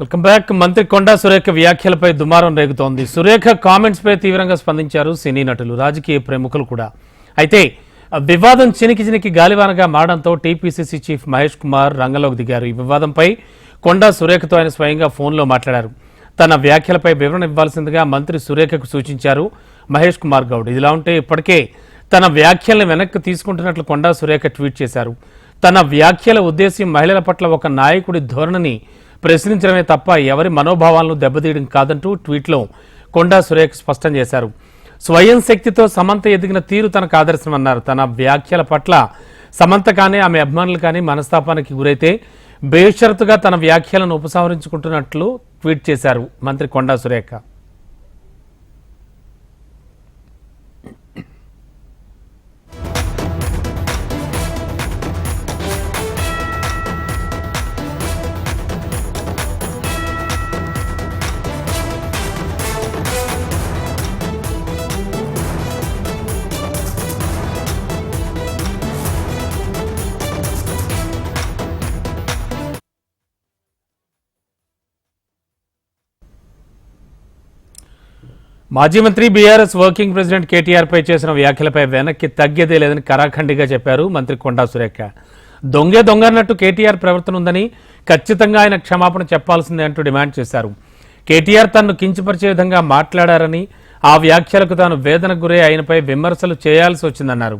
Welcome back మంత్రి కొండా సురేఖ వ్యాఖ్యలపై దుమారం రేగుతోంది. సురేఖ కామెంట్స్ పై తీవ్రంగా స్పందించారు సినీ నటులు రాజకీయ ప్రముఖులు కూడా. అయితే వివాదం చినికి చినికి గాలివానగా మారడంతో టీపీసీసీ చీఫ్ మహేష్ కుమార్ రంగంలోకి దిగారు. ఈ వివాదంపై కొండా సురేఖతో ఆయన స్వయంగా ఫోన్లో మాట్లాడారు. తన వ్యాఖ్యలపై వివరణ ఇవ్వాల్సిందిగా మంత్రి సురేఖకు సూచించారు మహేష్ కుమార్ గౌడ్. ఇదిలా ఉంటే ఇప్పటికే తన వ్యాఖ్యలను వెనక్కి తీసుకుంటున్నట్లు కొండా సురేఖ ట్వీట్ చేశారు. తన వ్యాఖ్యల ఉద్దేశం మహిళల పట్ల ఒక నాయకుడి ధోరణిని ప్రశ్నించడమే తప్ప ఎవరి మనోభావాలను దెబ్బతీయడం కాదంటూ ట్వీట్లో కొండా సురేఖ స్పష్టం చేశారు. స్వయం శక్తితో సమంత ఎదిగిన తీరు తనకు ఆదర్శమన్నారు. తన వ్యాఖ్యల పట్ల సమంత కానీ ఆమె అభిమానులు కానీ మనస్తాపానికి గురైతే బేషరతుగా తన వ్యాఖ్యలను ఉపసంహరించుకుంటున్నట్లు ట్వీట్ చేశారు మంత్రి కొండా సురేఖ. మాజీ మంత్రి బీఆర్ఎస్ వర్కింగ్ ప్రెసిడెంట్ కేటీఆర్ పై చేసిన వ్యాఖ్యలపై వెనక్కి తగ్గేదే లేదని కరాఖండిగా చెప్పారు మంత్రి కొండా సురేఖ. దొంగే దొంగ అన్నట్టు కేటీఆర్ ప్రవర్తన ఉందని ఖచ్చితంగా ఆయన క్షమాపణ చెప్పాల్సిందే అంటూ డిమాండ్ చేశారు. కేటీఆర్ తనను కించపరిచే విధంగా మాట్లాడారని ఆ వ్యాఖ్యలకు తాను వేదనకు గురై ఆయనపై విమర్శలు చేయాల్సి వచ్చిందన్నారు.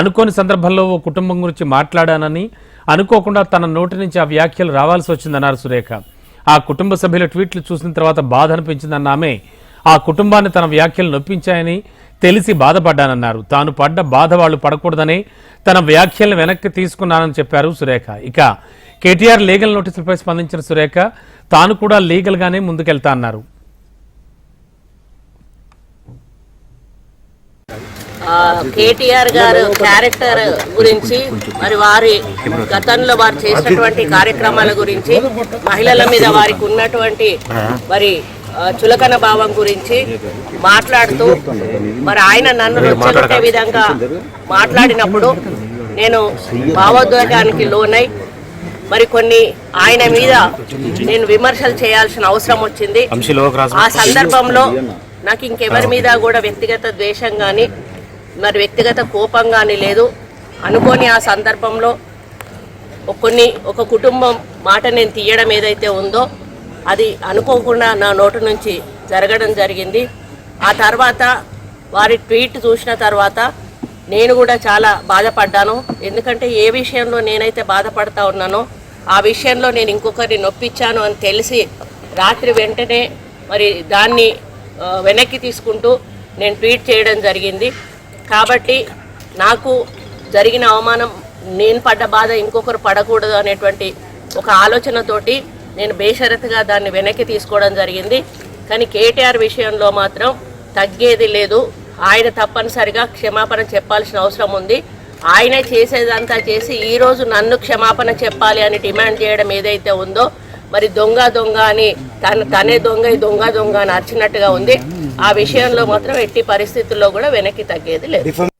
అనుకోని సందర్భంలో ఓ కుటుంబం గురించి మాట్లాడానని అనుకోకుండా తన నోటి నుంచి ఆ వ్యాఖ్యలు రావాల్సి వచ్చిందన్నారు సురేఖ. ఆ కుటుంబ సభ్యుల ట్వీట్లు చూసిన తర్వాత బాధ అనిపించిందన్న ఆమె ఆ కుటుంబాన్ని తన వ్యాఖ్యలు నొప్పించాయని తెలిసి బాధపడ్డానన్నారు. తాను పడ్డ బాధ వాళ్ళు పడకూడదని తన వ్యాఖ్యలను వెనక్కి తీసుకున్నానని చెప్పారు సురేఖ. ఇక కేటీఆర్ లీగల్ నోటీసులపై స్పందించిన సురేఖ తాను కూడా లీగల్గానే ముందుకెళ్తా అన్నారు. కేటీఆర్ గారు క్యారెక్టర్ గురించి మరి వారి గతంలో వారు చేసినటువంటి కార్యక్రమాల గురించి మహిళల మీద వారికి ఉన్నటువంటి మరి చులకన భావం గురించి మాట్లాడుతూ మరి ఆయన నన్ను రెచ్చగొట్టే విధంగా మాట్లాడినప్పుడు నేను భావోద్వేగానికి లోనై మరి కొన్ని ఆయన మీద నేను విమర్శలు చేయాల్సిన అవసరం వచ్చింది. ఆ సందర్భంలో నాకు ఇంకెవరి మీద కూడా వ్యక్తిగత ద్వేషం కానీ మరి వ్యక్తిగత కోపం కానీ లేదు. అనుకోని ఆ సందర్భంలో కొన్ని ఒక కుటుంబం మాట నేను తీయడం ఏదైతే ఉందో అది అనుకోకుండా నా నోటు నుంచి జరగడం జరిగింది. ఆ తర్వాత వారి ట్వీట్ చూసిన తర్వాత నేను కూడా చాలా బాధపడ్డాను. ఎందుకంటే ఏ విషయంలో నేనైతే బాధపడతా ఉన్నానో ఆ విషయంలో నేను ఇంకొకరిని నొప్పించాను అని తెలిసి రాత్రి వెంటనే మరి దాన్ని వెనక్కి తీసుకుంటూ నేను ట్వీట్ చేయడం జరిగింది. కాబట్టి నాకు జరిగిన అవమానం నేను పడ్డ బాధ ఇంకొకరు పడకూడదు అనేటువంటి ఒక ఆలోచనతోటి నేను బేషరతుగా దాన్ని వెనక్కి తీసుకోవడం జరిగింది. కానీ కేటీఆర్ విషయంలో మాత్రం తగ్గేది లేదు. ఆయన తప్పనిసరిగా క్షమాపణ చెప్పాల్సిన అవసరం ఉంది. ఆయనే చేసేదంతా చేసి ఈరోజు నన్ను క్షమాపణ చెప్పాలి అని డిమాండ్ చేయడం ఏదైతే ఉందో మరి దొంగ దొంగ అని తను తనే దొంగ దొంగ దొంగ అని అరిచినట్టుగా ఉంది. ఆ విషయంలో మాత్రం ఎట్టి పరిస్థితుల్లో కూడా వెనక్కి తగ్గేది లేదు.